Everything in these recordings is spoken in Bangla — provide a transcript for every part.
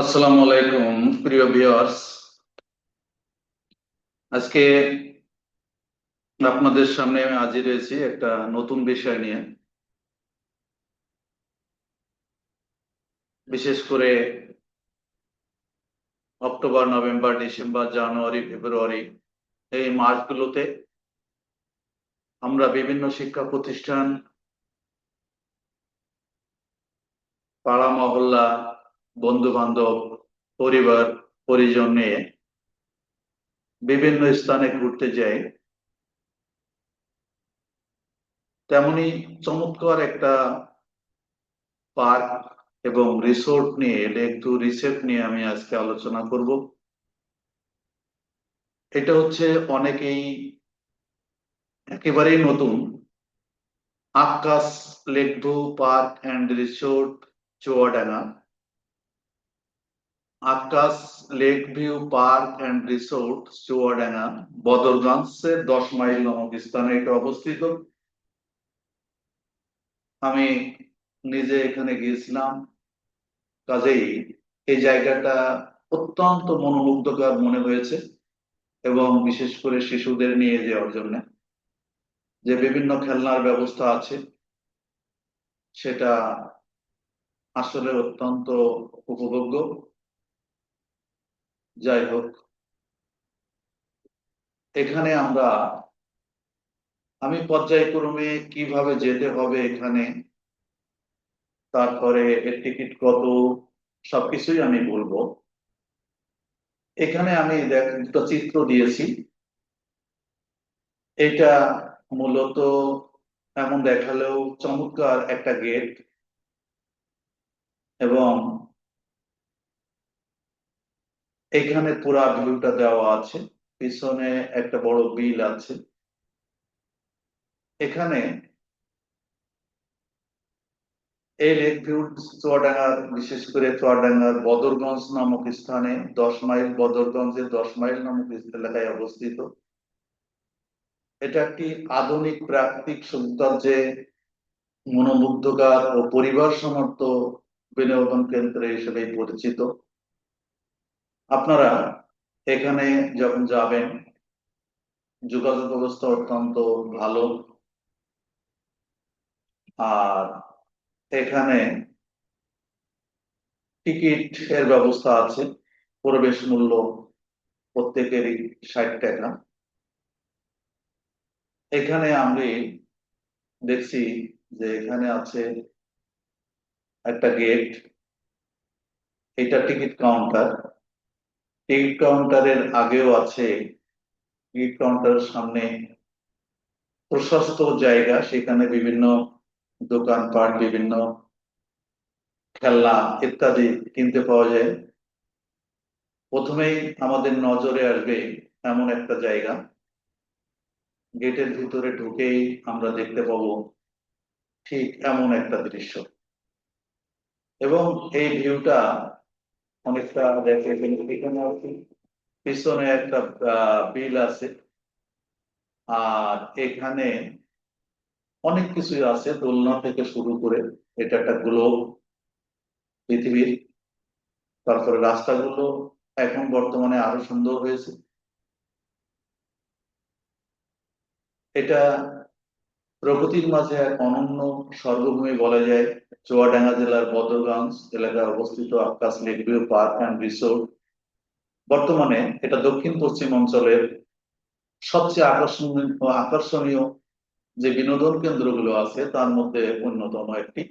আসসালামু আলাইকুম, প্রিয় ভিউয়ার্স। আজকে আপনাদের সামনে আমি হাজির হয়েছি একটা নতুন বিষয় নিয়ে। বিশেষ করে October, November, December, January, February এই মাসগুলোতে আমরা বিভিন্ন শিক্ষা প্রতিষ্ঠান, পাড়া মহল্লা বন্ধু বান্ধব পরিবার, পরিজন নিয়ে বিভিন্ন স্থানে ঘুরতে যাই। তেমনি চমৎকার একটা পার্ক এবং রিসোর্ট নিয়ে একটু রিসেপ্ট নিয়ে আমি আজকে আলোচনা করব। এটা হচ্ছে অনেকেই একেবারেই নতুন। Akash lakeview park and resort, Chuadanga. Akash, lake view, park and resort Chuadanga বদরগঞ্জের দশ মাইল নামক স্থানে এটা অবস্থিত। আমি নিজে এখানে গিয়েছিলাম। কাজেই এই জায়গাটা অত্যন্ত মনোমুগ্ধকর মনে হয়েছে এবং বিশেষ করে শিশুদের নিয়ে যাওয়ার জন্য। যে বিভিন্ন খেলনার ব্যবস্থা আছে, সেটা আসলে অত্যন্ত উপভোগ্য। যাই হোক, এখানে আমরা আমি পর্যায়ক্রমে কীভাবে যেতে হবে এখানে, তারপরে এর টিকিট কত, সবকিছুই আমি বলব। এখানে আমি দেখ, দুটো চিত্র দিয়েছি। এটা মূলত এমন দেখালেও চমৎকার একটা গেট এবং এখানে পুরা ভিউটা দেওয়া আছে, পিছনে একটা বড় বিল আছে। এখানে এই লেক ভিউ চুয়াডাঙ্গার, বিশেষ করে চুয়াডাঙ্গার বদরগঞ্জ নামক স্থানে, দশ মাইল বদরগঞ্জের দশ মাইল নামক এলাকায় অবস্থিত। এটা একটি আধুনিক প্রাকৃতিক সৌন্দর্যে মনোমুগ্ধকার ও পরিবার সমর্থ বিনোদন কেন্দ্র হিসেবে পরিচিত। আপনারা এখানে যখন যাবেন যোগাযোগ ব্যবস্থা অত্যন্ত ভালো। আর এখানে টিকিট এর ব্যবস্থা আছে, প্রবেশ মূল্য প্রত্যেকেরই ষাট টাকা। এখানে আমি দেখছি যে এখানে আছে একটা গেট, এটা টিকিট কাউন্টার। টিকিট কাউন্টারের আগেও আছে। টিকিট কাউন্টারের সামনে প্রশস্ত জায়গা, সেখানে বিভিন্ন দোকানপাট, বিভিন্ন খেলনা ইত্যাদি কিনতে পাওয়া যায়। প্রথমেই আমাদের নজরে আসবে এমন একটা জায়গা। গেটের ভিতরে ঢুকেই আমরা দেখতে পাবো ঠিক এমন একটা দৃশ্য। এবং এই ভিউটা অনেকটা দেখে এখানে আছে পিছনে একটা বিল আছে। আর এখানে অনেক কিছুই আছে, দোলনা থেকে শুরু করে এটা একটা গ্লোব পৃথিবীর। তারপরে রাস্তাগুলো এখন বর্তমানে আরও সুন্দর হয়েছে। এটা প্রগতির মাঝে এক অনন্য সর্বভূমি বলা যায়। চুয়াডাঙ্গা জেলার বদরগঞ্জ এলাকায় অবস্থিত Akash lakeview park and resort. বর্তমানে এটা দক্ষিণ পশ্চিম অঞ্চলের সবচেয়ে আকর্ষণীয় আকর্ষণীয় যে বিনোদন কেন্দ্রগুলো আছে, তার মধ্যে অন্যতম একটি।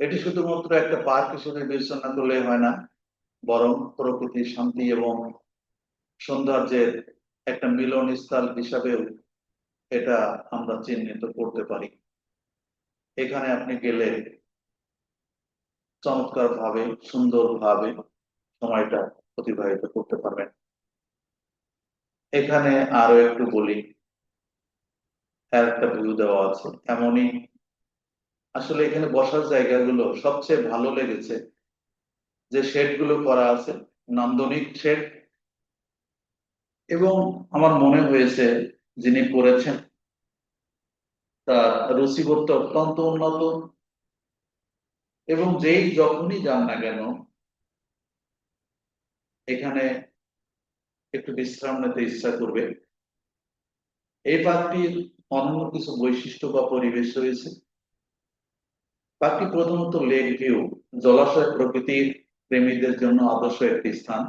এটি শুধুমাত্র একটা পার্ক হিসেবে বিবেচনা করলে হয় না, বরং প্রকৃতির শান্তি এবং সৌন্দর্যের একটা মিলন স্থল হিসাবেও এটা আমরা চিহ্নিত করতে পারি। এখানে আপনি গেলে চমৎকার ভাবে সুন্দর ভাবে সময়টা অতিবাহিত করতে পারবেন। এখানে আরও একটু বলি একটা ভিউ দেওয়া আছে। এমনই আসলে এখানে বসার জায়গাগুলো সবচেয়ে ভালো লেগেছে যে শেডগুলো করা আছে, নান্দনিক শেড। এবং আমার মনে হয়েছে যিনি করেছেন তার রুচিবোধটা অত্যন্ত উন্নত। এবং যেই যখনই যান না কেন, এখানে একটু বিশ্রাম নিতে ইচ্ছা করবে। এই পার্কটির অন্য কিছু বৈশিষ্ট্য বা পরিবেশ রয়েছে। পার্কটি প্রধানত লেক ভিউ, জলাশয় প্রকৃতির প্রেমীদের জন্য আদর্শ একটি স্থান।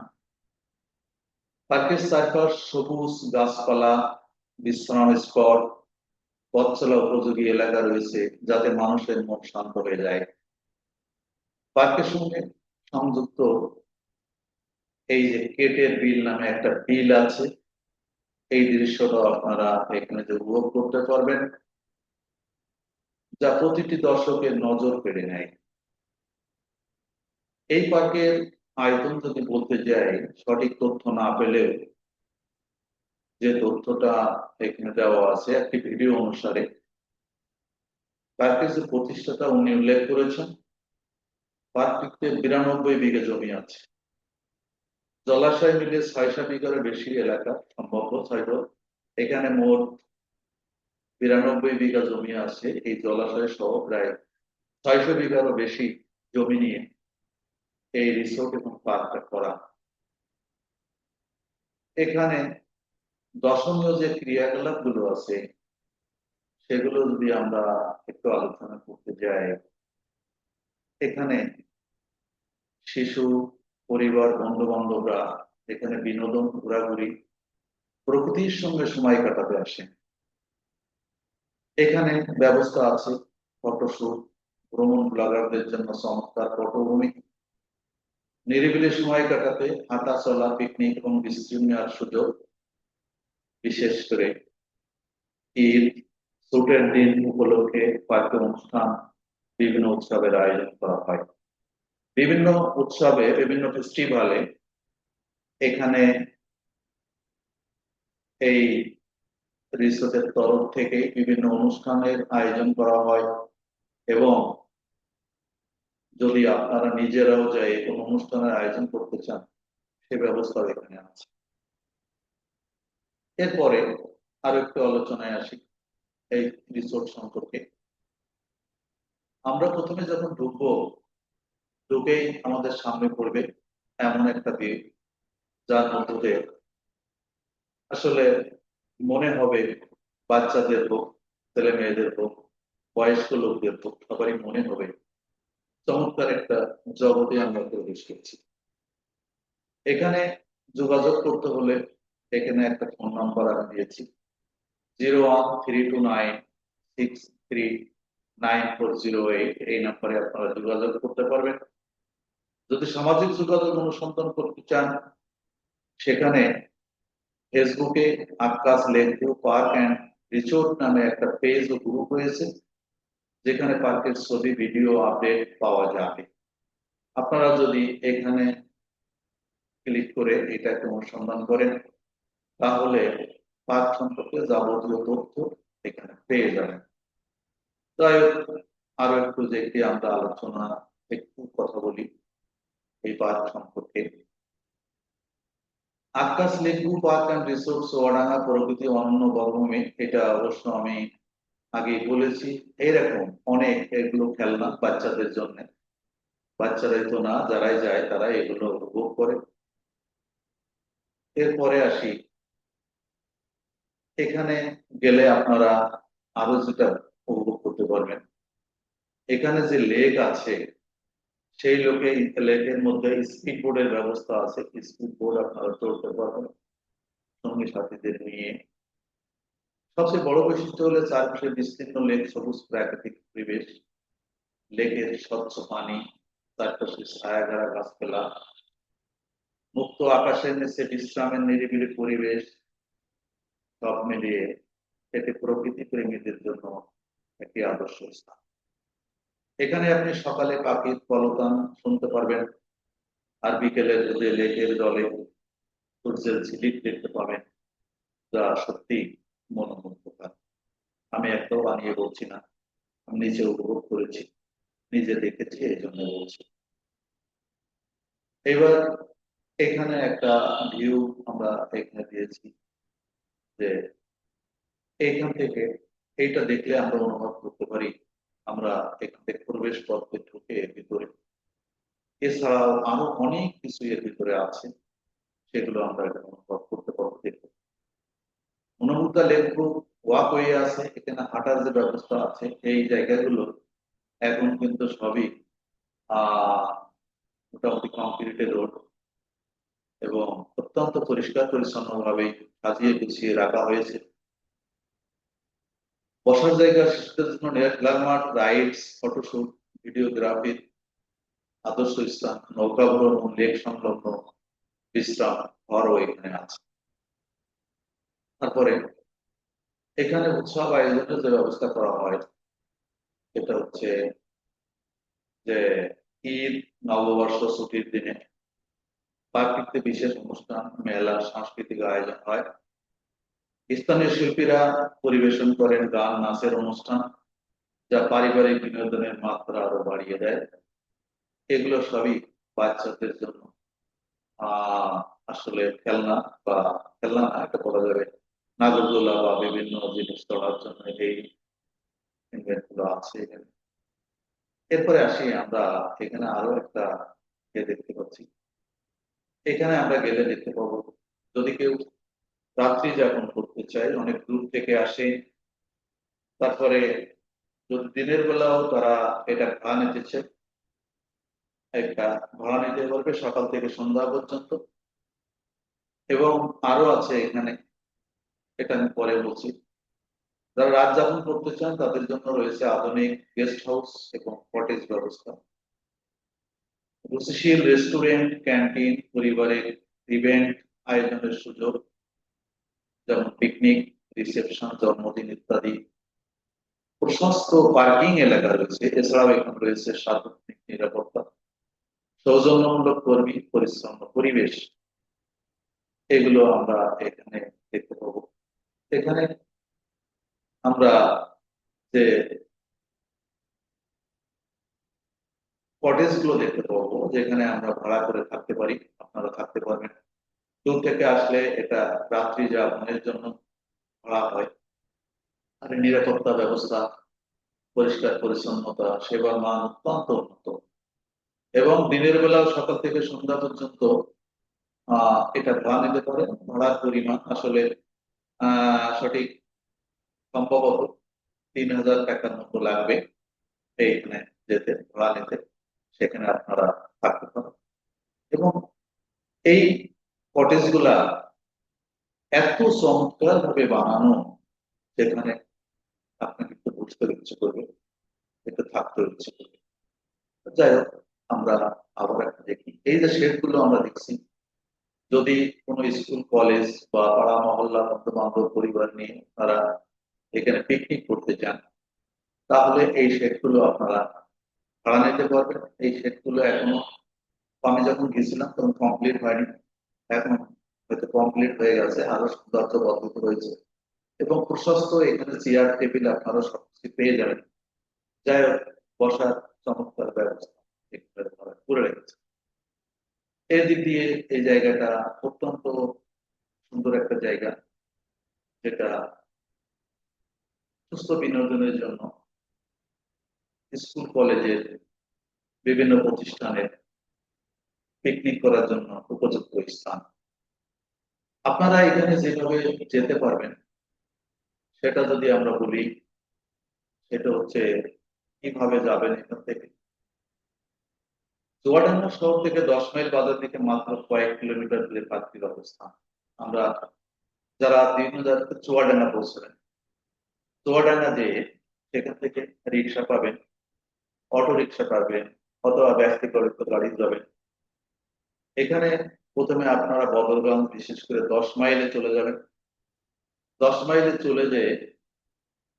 পার্কের চারপাশ সবুজ গাছপালা বিশ্রাম স্পট পথচলা উপযোগী এলাকা রয়েছে, যাতে মানুষের মন শান্ত হয়ে যায়। পার্কের সঙ্গে সংযুক্ত এই যে কেটের বিল নামে একটা বিল আছে, এই দৃশ্যটা আপনারা এখানে যে উপভোগ করতে পারবেন, যা প্রতিটি দর্শকের নজর কেড়ে নেয়। এই পার্কের আয়তন যদি বলতে যাই, সঠিক তথ্য না পেলেও যে তথ্যটা এখানে দেওয়া আছে একটি ভিডিও অনুসারে পার্কের প্রতিষ্ঠাতা উনি উল্লেখ করেছেন পার্কটিতে বিরানব্বই বিঘা জমি আছে। জলাশয় মিলে ছয়শো বিঘারও বেশি এলাকা সম্ভব হয়তো এখানে মোট বিরানব্বই বিঘা জমি আছে, এই জলাশয় সহ প্রায় ছয়শো বিঘারও বেশি জমি নিয়ে এই রিসোর্ট এবং পার্কটা করা। এখানে দর্শনীয় যে ক্রিয়াকলাপগুলো আছে, সেগুলো যদি আমরা একটু আলোচনা করতে যাই, এখানে শিশু, পরিবার বন্ধু বান্ধবরা এখানে বিনোদন, ঘোরাঘুরি, প্রকৃতির সঙ্গে সময় কাটাতে আসে। এখানে ব্যবস্থা আছে, ফটোশুট, ভ্রমণ ব্লগারদের জন্য চমৎকার পটভূমি। নিরিবিলি সময় কাটাতে হাঁটা চলা, পিকনিক এবং বিশ্রাম নেওয়ার সুযোগ। বিশেষ করে ঈদ, ছুটের দিন উপলক্ষে পার্কে অনুষ্ঠান বিভিন্ন উৎসবের আয়োজন করা হয়। বিভিন্ন উৎসবে, বিভিন্ন ফেস্টিভ্যালে এখানে এই রিসোর্টের তরফ থেকে বিভিন্ন অনুষ্ঠানের আয়োজন করা হয় এবং যদি আপনারা নিজেরাও যাই কোনো অনুষ্ঠানের আয়োজন করতে চান, সে ব্যবস্থা এখানে আছে। এরপরে আরও একটু আলোচনায় আসি এই রিসোর্ট সম্পর্কে। আমরা প্রথমে যখন ঢুকবো, ঢুকেই আমাদের সামনে পড়বে এমন একটা দিক যার মধ্য আসলে মনে হবে বাচ্চাদের হোক, ছেলে মেয়েদের হোক, বয়স্ক লোকদের হোক, সবারই মনে হবে চমৎকার একটা জগতে আমরা প্রবেশ করছি। এখানে যোগাযোগ করতে হলে এখানে একটা ফোন নাম্বার আমি দিয়েছি। Zero one three two nine six three nine four zero eight এই নাম্বারে আপনারা যোগাযোগ করতে পারবেন। যদি সামাজিক যোগাযোগ অনুসন্ধান করতে চান, সেখানে ফেসবুকে Akash lakeview park and resort নামে একটা পেজ ও গ্রুপ রয়েছে, যেখানে পার্কের ছবি ভিডিও আপডেট পাওয়া যাবে। আপনারা যদি এখানে ক্লিক করে এটাকে অনুসন্ধান করেন তাহলে পার্ক সম্পর্কে যাবতীয় তথ্য এখানে পেয়ে যাবেন। যাই হোক, আরও একটু দেখি আমরা আলোচনা, একটু কথা বলি এই পার্ক সম্পর্কে। Akash lakeview park and resort Chuadanga প্রকৃতি অনন্য বর্গভূমি এটা অবশ্য আমি আগে বলেছি এইরকম অনেক এগুলো খেলনা বাচ্চাদের জন্য। বাচ্চারাই তো না, যারাই যায় তারা এগুলো উপভোগ করে। এরপরে আসি এখানে গেলে আপনারা আরও যেটা উপভোগ করতে পারবেন। এখানে যে লেক আছে, সেই লোকে লেকের মধ্যে স্পিড বোর্ডের ব্যবস্থা আছে। স্পিড বোর্ড আপনারা চলতে পারবেন সঙ্গী সাথীদের নিয়ে। সবচেয়ে বড় বৈশিষ্ট্য হলো চারপাশে বিস্তীর্ণ লেক, সবুজ প্রাকৃতিক পরিবেশ, লেকের স্বচ্ছ পানি, চারপাশে ছায়াঘেরা গাছপালা, মুক্ত আকাশের নিচে বিশ্রামের নিরিবিলি পরিবেশ সব মিলিয়ে এটি প্রকৃতি প্রেমীদের জন্য একটি আদর্শ স্থান। এখানে আপনি সকালে পাখির কলতান শুনতে পারবেন, আর বিকেলের যে লেকের জলে সূর্যের ঝিলিক দেখতে পাবেন, যা সত্যি মনোমুগ্ধকর। আমি একটাও বানিয়ে বলছি না, আমি নিজে উপভোগ করেছি, নিজে দেখেছি, এই জন্য বলছি। এবার এখানে একটা ভিউ আমরা এখানে দিয়েছি। যে এইখান থেকে এইটা দেখলে আমরা অনুভব করতে পারি, আমরা এখান থেকে প্রবেশ পথে ঢুকে এর ভিতরে। এছাড়াও আরও অনেক কিছু এর ভিতরে আছে, সেগুলো আমরা এখানে অনুভব করতে পারব। দেখতে অনুভূতা ওয়াক হয়ে আছে, এখানে হাঁটার যে ব্যবস্থা আছে, এই জায়গাগুলো এখন কিন্তু সবই, আহ, মোটামুটি কংক্রিটের রোড। এবং অত্যন্ত পরিষ্কার পরিচ্ছন্ন ভাবে সাজিয়ে গুছিয়ে রাখা হয়েছে। বসার জায়গা শিশুদের জন্য মাঠ রাইডস, ফটোশুট, ভিডিওগ্রাফি, আদর্শ স্থান, নৌকা ভ্রমণ, লেক সংলগ্ন বিশ্রাম ঘরও এখানে আছে। তারপরে এখানে উৎসব আয়োজনের যে ব্যবস্থা করা হয়, সেটা হচ্ছে যে ঈদ, নববর্ষ, ছুটির দিনে পার্কটিতে বিশেষ অনুষ্ঠান, মেলা, সাংস্কৃতিক আয়োজন হয়। স্থানীয় শিল্পীরা পরিবেশন করেন গান, নাচের অনুষ্ঠান, যা পারিবারিক বিনোদনের মাত্রা আরও বাড়িয়ে দেয়। এগুলো সবই বাচ্চাদের জন্য আসলে খেলনা বা খেলনা না, এটা বলা যাবে নাগরদোলা বা বিভিন্ন জিনিস তোলার জন্য এই ইভেন্টগুলো আছে। এরপরে আসি আমরা, এখানে আরও একটা এখানে আমরা গেলে দেখতে পাবো, যদি কেউ রাত্রি যাপন করতে চায়, অনেক দূর থেকে আসে, তারপরে যদি দিনের বেলাও তারা এটা ভাড়া নিতে চায়, একটা ভাড়া নিতে পারবে সকাল থেকে সন্ধ্যা পর্যন্ত। এবং আরও আছে এখানে, এটা আমি পরে বলছি। যারা রাত যাপন করতে চান, তাদের জন্য রয়েছে আধুনিক গেস্ট হাউস এবং কটেজ ব্যবস্থা। রুচিশীল রেস্টুরেন্ট ক্যান্টিন পরিবারের ইভেন্ট আয়োজনের সুযোগ, যেমন পিকনিক রিসেপশন জন্মদিন ইত্যাদি। প্রশস্ত পার্কিং এলাকা রয়েছে, এছাড়াও এখানে রয়েছে সার্বজনিক নিরাপত্তা, সৌজন্যমূলক কর্মী, পরিশ্রম, পরিবেশ। এগুলো আমরা এখানে দেখতে পাবো। এখানে আমরা যে কটেজগুলো দেখতে পাবো, যেখানে আমরা ভাড়া করে থাকতে পারি, আপনারা থাকতে পারবেন। দূর থেকে আসলে এটা রাত্রি যাপনের জন্য ভাড়া হয়। আর নিরাপত্তা ব্যবস্থা, পরিষ্কার পরিচ্ছন্নতা, সেবার মান অত্যন্ত উন্নত। এবং দিনের বেলাও সকাল থেকে সন্ধ্যা পর্যন্ত এটা ভাড়া নিতে পারে। ভাড়ার পরিমাণ আসলে সঠিক সম্ভবত তিন হাজার টাকার মতো লাগবে, এইখানে যেতে, ভাড়া নিতে। সেখানে আপনারা থাকতে পারেন। এবং এই কটেজগুলা এত চমৎকার ভাবে বানানো, যেখানে আপনাকে একটু বুঝতে ইচ্ছে করবে, একটু থাকতে ইচ্ছে করবে। যাই হোক, আমরা আবার একটা দেখি। এই যে শেডগুলো আমরা দেখছি, যদি কোনো স্কুল, কলেজ বা পাড়া মহল্লা বন্ধু বান্ধব পরিবার নিয়ে তারা এখানে পিকনিক করতে চান, তাহলে এই শেডগুলো আপনারা ভাড়া নিতে পারবেন এই শেডগুলো এখনও আমি যখন গেছিলাম, তখন কমপ্লিট হয়নি। এখন হয়তো কমপ্লিট হয়ে গেছে, আরও সৌন্দর্য বর্ধিত হয়েছে এবং প্রশস্ত এখানে চেয়ার টেবিল আপনারা সবকিছু পেয়ে যাবেন। যাই হোক, বসার চমৎকার ব্যবস্থা করে রেখেছে। এই দিক দিয়ে এই জায়গাটা অত্যন্ত সুন্দর একটা জায়গা, যেটা সুস্থ বিনোদনের জন্য স্কুল, কলেজের বিভিন্ন প্রতিষ্ঠানের পিকনিক করার জন্য উপযুক্ত স্থান। আপনারা এখানে যেভাবে যেতে পারবেন, সেটা যদি আমরা বলি, সেটা হচ্ছে কীভাবে যাবেন এখান থেকে। চুয়াডাঙ্গা শহর থেকে দশ মাইল বাজার থেকে মাত্র কয়েক কিলোমিটার দূরে পাত্রীর অবস্থান আমরা যারা বিভিন্ন জায়গাতে চুয়াডাঙ্গা পৌঁছবেন, চুয়াডাঙ্গা যেয়ে সেখান থেকে রিক্সা পাবেন। অটো রিক্সা পাবেন অথবা ব্যক্তিগত গাড়ি যাবেন। এখানে প্রথমে আপনারা বদরগঞ্জ, বিশেষ করে দশ মাইলে চলে যাবেন। দশ মাইলে চলে যেয়ে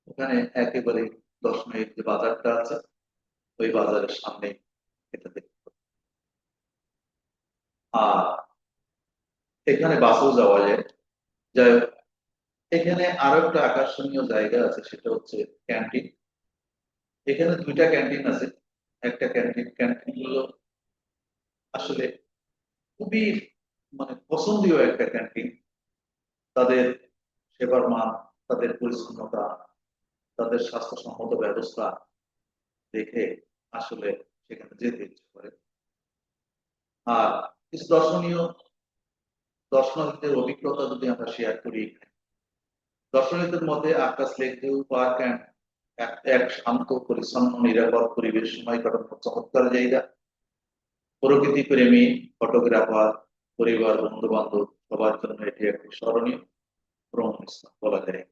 ওখানে একেবারে দশ মাইল যে বাজারটা আছে, ওই বাজারের সামনে এটা দেখতে। আর এখানে বাসেও যাওয়া যায়। যাই এখানে আরও একটা আকর্ষণীয় জায়গা আছে, সেটা হচ্ছে ক্যান্টিন। এখানে দুইটা ক্যান্টিন আছে। একটা ক্যান্টিন ক্যান্টিনগুলো আসলে খুবই মানে পছন্দীয় একটা ক্যান্টিন তাদের সেবার মান, তাদের পরিচ্ছন্নতা, তাদের স্বাস্থ্যসম্মত ব্যবস্থা দেখে আসলে সেখানে যেতে ইচ্ছে করে। আর কিছু দর্শনীয় দর্শনার্থীদের অভিজ্ঞতা যদি আমরা শেয়ার করি। দর্শনার্থীদের মধ্যে Akash lake view park and এক এক শান্ত, পরিচ্ছন্ন, নিরাপদ পরিবেশ সময় কাটানোর চমৎকার জায়গা। প্রকৃতি প্রেমী, ফটোগ্রাফার, পরিবার বন্ধু বান্ধব সবার জন্য এটি একটি স্মরণীয় ভ্রমণ স্থান বলা যায়।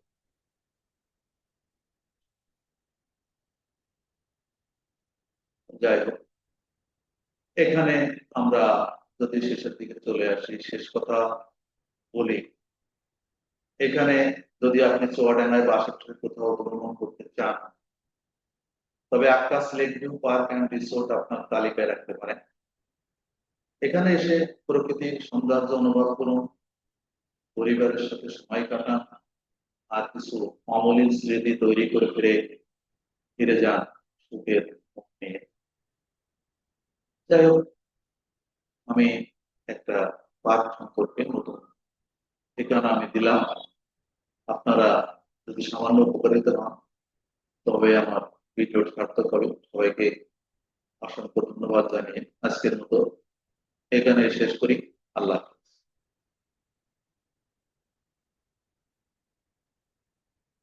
যাই হোক, এখানে আমরা যদি শেষের দিকে চলে আসি। শেষ কথা বলি। এখানে যদি আপনি চুয়াডাঙ্গায় বা আশেপাশে কোথাও ভ্রমণ করতে চান, তবে Akash lake view park and resort আপনার তালিকায় রাখতে পারেন। এখানে এসে প্রকৃতির সৌন্দর্য অনুভব করুন, পরিবারের সাথে সময় কাটান, আর কিছু অমলিন স্মৃতি তৈরি করে ফিরে ফিরে যান সুখের নিয়ে যাই হোক, আমি একটা পার্ক সম্পর্কে নতুন ঠিকানা আমি দিলাম। আপনারা যদি সামান্য উপকারিত হন, তবে আমার ভিডিও সার্থক হবে সবাইকে অসংখ্য ধন্যবাদ জানিয়ে আজকের মতো এখানে শেষ করি আল্লাহ।